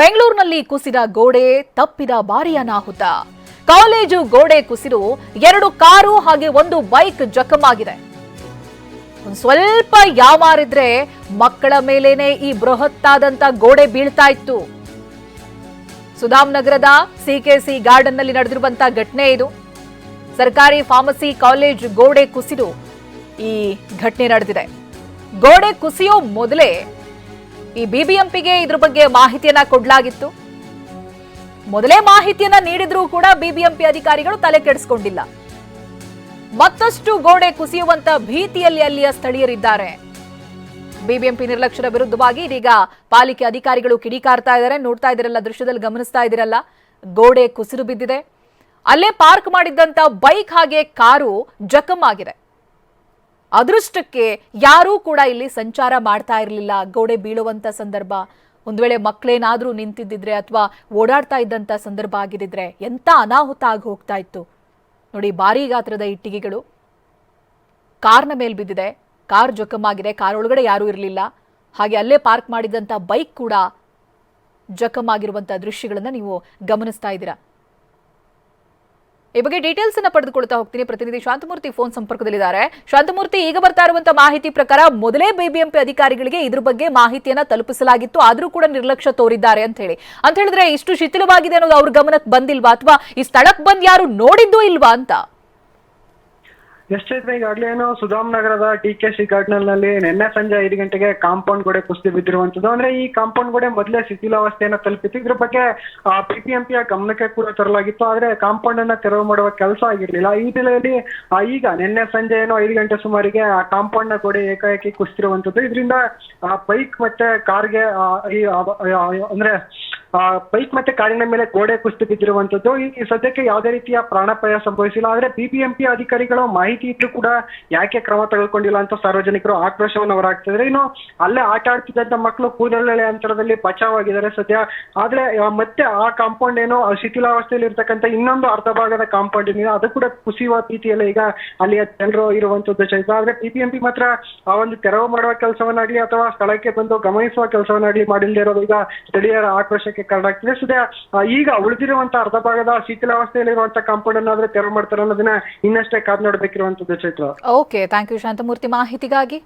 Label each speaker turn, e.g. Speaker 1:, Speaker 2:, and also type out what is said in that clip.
Speaker 1: ಬೆಂಗಳೂರಿನಲ್ಲಿ ಕುಸಿದ ಗೋಡೆ ತಪ್ಪಿದ ಬಾರಿ ಅನಾಹುತ ಕಾಲೇಜು ಗೋಡೆ ಕುಸಿದು ಎರಡು ಕಾರು ಹಾಗೆ ಒಂದು ಬೈಕ್ ಜಖಮಾಗಿದೆ. ಒಂದ್ ಸ್ವಲ್ಪ ಯಾವಾರಿದ್ರೆ ಮಕ್ಕಳ ಮೇಲೇನೆ ಈ ಬೃಹತ್ತಾದಂತ ಗೋಡೆ ಬೀಳ್ತಾ ಇತ್ತು. ಸುಧಾಮ್ ನಗರದ ಸಿಕೆಸಿ ಗಾರ್ಡನ್ನಲ್ಲಿ ನಡೆದಿರುವಂತ ಘಟನೆ ಇದು. ಸರ್ಕಾರಿ ಫಾರ್ಮಸಿ ಕಾಲೇಜ್ ಗೋಡೆ ಕುಸಿದು ಈ ಘಟನೆ ನಡೆದಿದೆ. ಗೋಡೆ ಕುಸಿಯೋ ಮೊದಲೇ ಈ ಬಿಬಿಎಂಪಿಗೆ ಇದ್ರ ಬಗ್ಗೆ ಮಾಹಿತಿಯನ್ನ ಕೊಡಲಾಗಿತ್ತು. ಮೊದಲೇ ಮಾಹಿತಿಯನ್ನ ನೀಡಿದ್ರೂ ಕೂಡ ಬಿಬಿಎಂಪಿ ಅಧಿಕಾರಿಗಳು ತಲೆ ಕೆಡಿಸಿಕೊಂಡಿಲ್ಲ. ಮತ್ತಷ್ಟು ಗೋಡೆ ಕುಸಿಯುವಂತ ಭೀತಿಯಲ್ಲಿ ಅಲ್ಲಿಯ ಸ್ಥಳೀಯರಿದ್ದಾರೆ. ಬಿಬಿಎಂಪಿ ನಿರ್ಲಕ್ಷ್ಯದ ವಿರುದ್ಧವಾಗಿ ಇದೀಗ ಪಾಲಿಕೆ ಅಧಿಕಾರಿಗಳು ಕಿಡಿಕಾರ್ತಾ ಇದ್ದಾರೆ. ನೋಡ್ತಾ ಇದಿರಲ್ಲ ದೃಶ್ಯದಲ್ಲಿ ಗಮನಿಸ್ತಾ ಇದ್ದೀರಲ್ಲ, ಗೋಡೆ ಕುಸಿದು ಬಿದ್ದಿದೆ. ಅಲ್ಲೇ ಪಾರ್ಕ್ ಮಾಡಿದ್ದಂತ ಬೈಕ್ ಹಾಗೆ ಕಾರು ಜಖಮ್ ಆಗಿದೆ. ಅದೃಷ್ಟಕ್ಕೆ ಯಾರೂ ಕೂಡ ಇಲ್ಲಿ ಸಂಚಾರ ಮಾಡ್ತಾ ಇರಲಿಲ್ಲ. ಗೋಡೆ ಬೀಳುವಂತ ಸಂದರ್ಭ. ಒಂದು ವೇಳೆ ಮಕ್ಕಳೇನಾದ್ರೂ ನಿಂತಿದ್ದಿದ್ರೆ ಅಥವಾ ಓಡಾಡ್ತಾ ಇದ್ದಂತ ಸಂದರ್ಭ ಆಗಿದ್ದಿದ್ರೆ ಎಂತ ಅನಾಹುತ ಆಗಿ ಹೋಗ್ತಾ ಇತ್ತು. ನೋಡಿ, ಭಾರೀ ಗಾತ್ರದ ಇಟ್ಟಿಗೆಗಳು. ಕಾರ್ನ ಮೇಲ್ ಬಿದ್ದಿದೆ. ಕಾರ್ ಜಖಮಾಗಿದೆ ಕಾರ್ ಒಳಗಡೆ ಯಾರೂ ಇರಲಿಲ್ಲ. ಹಾಗೆ ಅಲ್ಲೇ ಪಾರ್ಕ್ ಮಾಡಿದಂಥ ಬೈಕ್ ಕೂಡ ಜಖಮಾಗಿರುವಂಥ ದೃಶ್ಯಗಳನ್ನು ನೀವು ಗಮನಿಸ್ತಾ ಇದ್ದೀರಾ. ಈ ಬಗ್ಗೆ ಡೀಟೇಲ್ಸ್ ಅನ್ನ ಪಡೆದುಕೊಳ್ತಾ ಹೋಗ್ತೀನಿ. ಪ್ರತಿನಿಧಿ ಶಾಂತಮೂರ್ತಿ ಫೋನ್ ಸಂಪರ್ಕದಲ್ಲಿದ್ದಾರೆ. ಶಾಂತಮೂರ್ತಿ, ಈಗ ಬರ್ತಾ ಇರುವಂತಹ ಮಾಹಿತಿ ಪ್ರಕಾರ ಮೊದಲೇ ಬಿಬಿಎಂಪಿ ಅಧಿಕಾರಿಗಳಿಗೆ ಇದ್ರ ಬಗ್ಗೆ ಮಾಹಿತಿಯನ್ನ ತಲುಪಿಸಲಾಗಿತ್ತು. ಆದರೂ ಕೂಡ ನಿರ್ಲಕ್ಷ್ಯ ತೋರಿದ್ದಾರೆ ಅಂತ ಹೇಳಿ. ಅಂತ ಹೇಳಿದ್ರೆ ಇಷ್ಟು ಶಿಥಿಲವಾಗಿದೆ ಅನ್ನೋದು ಅವ್ರ ಗಮನಕ್ಕೆ ಬಂದಿಲ್ವಾ? ಅಥವಾ ಈ ಸ್ಥಳಕ್ಕೆ ಬಂದ್ ಯಾರು ನೋಡಿದ್ದು ಇಲ್ವಾ ಅಂತ?
Speaker 2: ಎಷ್ಟೈತೆ ಈಗಾಗಲೇ ಏನು ಸುಧಾಮ್ ನಗರದ ಟಿ ಕೆ ಸಿ ಗಾರ್ಡನ್ನಲ್ಲಿ ನಿನ್ನೆ ಸಂಜೆ ಐದು ಗಂಟೆಗೆ ಕಾಂಪೌಂಡ್ ಗೋಡೆ ಕುಸಿದು ಬಿದ್ದಿರುವಂತದ್ದು ಅಂದ್ರೆ ಈ ಕಾಂಪೌಂಡ್ ಗೋಡೆ ಮೊದಲೇ ಶಿಥಿಲಾವಸ್ಥೆಯನ್ನ ತಲುಪಿತ್ತು. ಇದ್ರ ಬಗ್ಗೆ ಪಿಪಿಎಂಪಿಯ ಗಮನಕ್ಕೆ ಕೂಡ ತರಲಾಗಿತ್ತು. ಆದ್ರೆ ಕಾಂಪೌಂಡ್ ಅನ್ನ ತೆರವು ಮಾಡುವ ಕೆಲಸ ಆಗಿರ್ಲಿಲ್ಲ. ಈ ಆ, ಈಗ ನಿನ್ನೆ ಸಂಜೆ ಏನೋ ಐದು ಗಂಟೆ ಸುಮಾರಿಗೆ ಆ ಕಾಂಪೌಂಡ್ನ ಗೋಡೆ ಏಕಾಏಕಿ ಕುಸಿತಿರುವಂತದ್ದು ಇದರಿಂದ ಬೈಕ್ ಮತ್ತೆ ಕಾರ್ಗೆ ಈ ಅಂದ್ರೆ ಬೈಕ್ ಮತ್ತೆ ಕಾರಿನ ಮೇಲೆ ಗೋಡೆ ಕುಸಿದು ಬಿದ್ದಿರುವಂತದ್ದು ಈ ಸದ್ಯಕ್ಕೆ ಯಾವುದೇ ರೀತಿಯ ಪ್ರಾಣಾಪಾಯ ಸಂಭವಿಸಿಲ್ಲ. ಆದ್ರೆ ಬಿಬಿಎಂಪಿ ಅಧಿಕಾರಿಗಳು ಮಾಹಿತಿ ಇದ್ರೂ ಕೂಡ ಯಾಕೆ ಕ್ರಮ ತೆಗೆದುಕೊಂಡಿಲ್ಲ ಅಂತ ಸಾರ್ವಜನಿಕರು ಆಕ್ರೋಶವನ್ನು ಹೊರಾಗ್ತಿದ್ರೆ ಇನ್ನು ಅಲ್ಲೇ ಆಟ ಆಡ್ತಿದ್ದಂಥ ಮಕ್ಕಳು ಕೂದಲೆಳೆ ಅಂತರದಲ್ಲಿ ಬಚಾವಾಗಿದ್ದಾರೆ ಸದ್ಯ. ಆದ್ರೆ ಮತ್ತೆ ಆ ಕಾಂಪೌಂಡ್ ಏನೋ ಶಿಥಿಲಾವಸ್ಥೆಯಲ್ಲಿ ಇರ್ತಕ್ಕಂಥ ಇನ್ನೊಂದು ಅರ್ಧ ಭಾಗದ ಕಾಂಪೌಂಡ್ ಏನಿದೆ ಅದು ಕೂಡ ಕುಸಿಯುವ ರೀತಿಯಲ್ಲಿ ಈಗ ಅಲ್ಲಿಯ ಜನರು ಇರುವಂತದ್ದು ಚೈತ್ರ ಆದ್ರೆ ಬಿಬಿಎಂಪಿ ಮಾತ್ರ ಆ ಒಂದು ತೆರವು ಮಾಡುವ ಕೆಲಸವನ್ನಾಗ್ಲಿ ಅಥವಾ ಸ್ಥಳಕ್ಕೆ ಬಂದು ಗಮನಿಸುವ ಕೆಲಸವನ್ನಾಗ್ಲಿ ಮಾಡಿಲ್ಲದೆ ಇರೋದು ಈಗ ಸ್ಥಳೀಯರ ಆಕ್ರೋಶಕ್ಕೆ ಕಾರಣ ಸದ್ಯ ಈಗ ಉಳಿದಿರುವಂತ ಅರ್ಧ ಭಾಗದ ಶಿಥಿಲಾವಸ್ಥೆಯಲ್ಲಿರುವಂತ ಕಾಂಪೌಂಡ್ ಅನ್ನಾದ್ರೂ ತೆರವು ಮಾಡ್ತಾರೆ ಅನ್ನೋದನ್ನ ಇನ್ನಷ್ಟೇ ಕಾದ್ ನೋಡ್ಬೇಕಿರುವಂತದ್ದು Chaitra
Speaker 1: okay thank you Shanthamurthy. ಮಾಹಿತಿಗಾಗಿ?